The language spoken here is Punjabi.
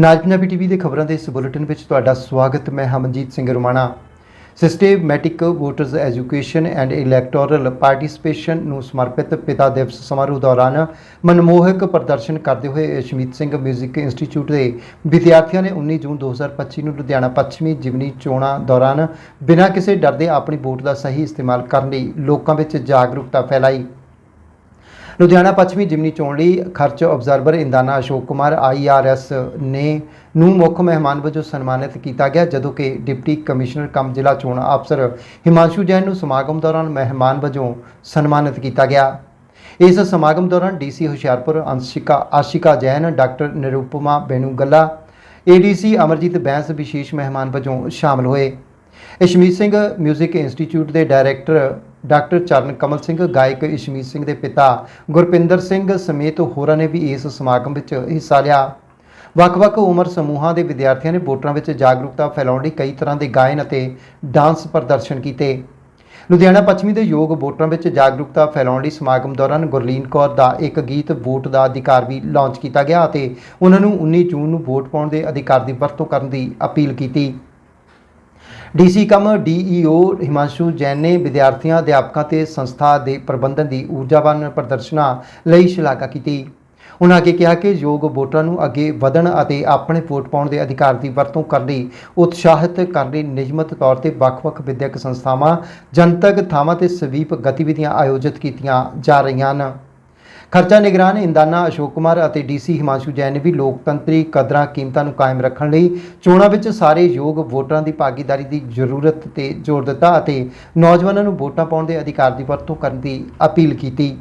ਨਾਜ ਪੰਜਾਬੀ ਟੀਵੀ ਦੇ ਖਬਰਾਂ ਦੇ ਇਸ ਬੁਲੇਟਿਨ ਵਿੱਚ ਤੁਹਾਡਾ ਸਵਾਗਤ। ਮੈਂ Hamanjit Singh Romana. Systematic voters education and electoral participation ਨੂੰ ਸਮਰਪਿਤ ਪਿਤਾ ਦਿਵਸ ਸਮਾਰੋਹ ਦੌਰਾਨ ਮਨਮੋਹਕ ਪ੍ਰਦਰਸ਼ਨ ਕਰਦੇ ਹੋਏ ਅਸ਼ਮੀਤ ਸਿੰਘ ਮਿਊਜ਼ਿਕ ਇੰਸਟੀਚਿਊਟ ਦੇ ਵਿਦਿਆਰਥੀਆਂ ਨੇ 19 ਜੂਨ 2025 ਨੂੰ ਲੁਧਿਆਣਾ ਪੱਛਮੀ ਜਿਮਨੀ ਚੋਣਾਂ ਦੌਰਾਨ ਬਿਨਾਂ ਕਿਸੇ ਡਰ ਦੇ ਆਪਣੀ ਵੋਟ ਦਾ ਸਹੀ ਇਸਤੇਮਾਲ ਕਰਨ ਲਈ ਲੋਕਾਂ ਵਿੱਚ ਜਾਗਰੂਕਤਾ ਫੈਲਾਈ। ਲੁਧਿਆਣਾ ਪੱਛਮੀ ਜਿਮਨੀ ਚੋਣ ਲਈ ਖਰਚ ਆਬਜ਼ਰਵਰ ਇੰਦਾਨਾ ਅਸ਼ੋਕ ਕੁਮਾਰ ਆਈਆਰਐਸ ਨੇ ਨੂੰ ਮੁੱਖ ਮਹਿਮਾਨ ਵਜੋਂ ਸਨਮਾਨਿਤ ਕੀਤਾ ਗਿਆ, ਜਦੋਂ ਕਿ ਡਿਪਟੀ ਕਮਿਸ਼ਨਰ ਕਮ ਜ਼ਿਲ੍ਹਾ ਚੋਣ ਅਫਸਰ ਹਿਮਾਂਸ਼ੂ ਜੈਨ ਨੂੰ ਸਮਾਗਮ ਦੌਰਾਨ ਮਹਿਮਾਨ ਵਜੋਂ ਸਨਮਾਨਿਤ ਕੀਤਾ ਗਿਆ। ਇਸ ਸਮਾਗਮ ਦੌਰਾਨ DC Hoshiarpur, Anshika, Ashika Jain, doctor Nirupama Benugalla ADC Amarjit Bains ਵਿਸ਼ੇਸ਼ ਮਹਿਮਾਨ ਵਜੋਂ ਸ਼ਾਮਲ ਹੋਏ। ਅਸ਼ਮੀਤ ਸਿੰਘ ਮਿਊਜ਼ਿਕ ਇੰਸਟੀਚਿਊਟ ਦੇ ਡਾਇਰੈਕਟਰ ਡਾਕਟਰ ਚਰਨ ਕਮਲ ਸਿੰਘ, ਗਾਇਕ ਇਸ਼ਮੀਤ ਸਿੰਘ ਦੇ ਪਿਤਾ ਗੁਰਪਿੰਦਰ ਸਿੰਘ ਸਮੇਤ ਹੋਰਾਂ ਨੇ ਵੀ ਇਸ ਸਮਾਗਮ ਵਿੱਚ ਹਿੱਸਾ ਲਿਆ। ਵੱਖ-ਵੱਖ ਉਮਰ ਸਮੂਹਾਂ ਦੇ ਵਿਦਿਆਰਥੀਆਂ ਨੇ ਵੋਟਰਾਂ ਵਿੱਚ ਜਾਗਰੂਕਤਾ ਫੈਲਾਉਣ ਲਈ ਕਈ ਤਰ੍ਹਾਂ ਦੇ ਗਾਇਨ ਅਤੇ ਡਾਂਸ ਪ੍ਰਦਰਸ਼ਨ ਕੀਤੇ। ਲੁਧਿਆਣਾ ਪੱਛਮੀ ਦੇ ਯੋਗ ਵੋਟਰਾਂ ਵਿੱਚ ਜਾਗਰੂਕਤਾ ਫੈਲਾਉਣ ਲਈ ਸਮਾਗਮ ਦੌਰਾਨ ਗੁਰਲੀਨ ਕੌਰ ਦਾ ਇੱਕ ਗੀਤ ਵੋਟ ਦਾ ਅਧਿਕਾਰ ਵੀ ਲਾਂਚ ਕੀਤਾ ਗਿਆ ਅਤੇ ਉਹਨਾਂ ਨੂੰ 19 ਜੂਨ ਨੂੰ ਵੋਟ ਪਾਉਣ ਦੇ ਅਧਿਕਾਰ ਦੀ ਵਰਤੋਂ ਕਰਨ ਦੀ ਅਪੀਲ ਕੀਤੀ। DC cum DEO Himanshu Jain ਨੇ ਵਿਦਿਆਰਥੀਆਂ, ਅਧਿਆਪਕਾਂ ਤੇ ਸੰਸਥਾ ਦੇ ਪ੍ਰਬੰਧਨ ਦੀ ਊਰਜਾਵਾਨ ਪ੍ਰਦਰਸ਼ਨਾਂ ਲਈ ਸ਼ਲਾਘਾ ਕੀਤੀ। ਉਨ੍ਹਾਂ ਅੱਗੇ ਕਿਹਾ ਕਿ ਯੋਗ ਵੋਟਰਾਂ ਨੂੰ ਅੱਗੇ ਵਧਣ ਅਤੇ ਆਪਣੇ ਵੋਟ ਪਾਉਣ ਦੇ ਅਧਿਕਾਰ ਦੀ ਵਰਤੋਂ ਕਰਨ ਲਈ ਉਤਸ਼ਾਹਿਤ ਕਰਨ ਲਈ ਨਿਯਮਤ ਤੌਰ ਤੇ ਵੱਖ-ਵੱਖ ਵਿਦਿਅਕ ਸੰਸਥਾਵਾਂ, ਜਨਤਕ ਥਾਵਾਂ ਤੇ ਸਵੀਪ ਗਤੀਵਿਧੀਆਂ ਆਯੋਜਿਤ ਕੀਤੀਆਂ ਜਾ ਰਹੀਆਂ ਹਨ। ਖਰਚਾ ਨਿਗਰਾਨ ਇੰਦਾਨਾ ਅਸ਼ੋਕ ਕੁਮਾਰ ਅਤੇ ਡੀਸੀ ਹਿਮਾਂਸ਼ੂ ਜੈਨ ਨੇ ਵੀ ਲੋਕਤੰਤਰੀ ਕਦਰਾਂ ਕੀਮਤਾਂ ਨੂੰ ਕਾਇਮ ਰੱਖਣ ਲਈ ਚੋਣਾਂ ਵਿੱਚ ਸਾਰੇ ਯੋਗ ਵੋਟਰਾਂ ਦੀ ਭਾਗੀਦਾਰੀ ਦੀ ਜ਼ਰੂਰਤ ਤੇ ਜ਼ੋਰ ਦਿੱਤਾ ਅਤੇ ਨੌਜਵਾਨਾਂ ਨੂੰ ਵੋਟਾਂ ਪਾਉਣ ਦੇ ਅਧਿਕਾਰ ਦੀ ਵਰਤੋਂ ਕਰਨ ਦੀ ਅਪੀਲ ਕੀਤੀ।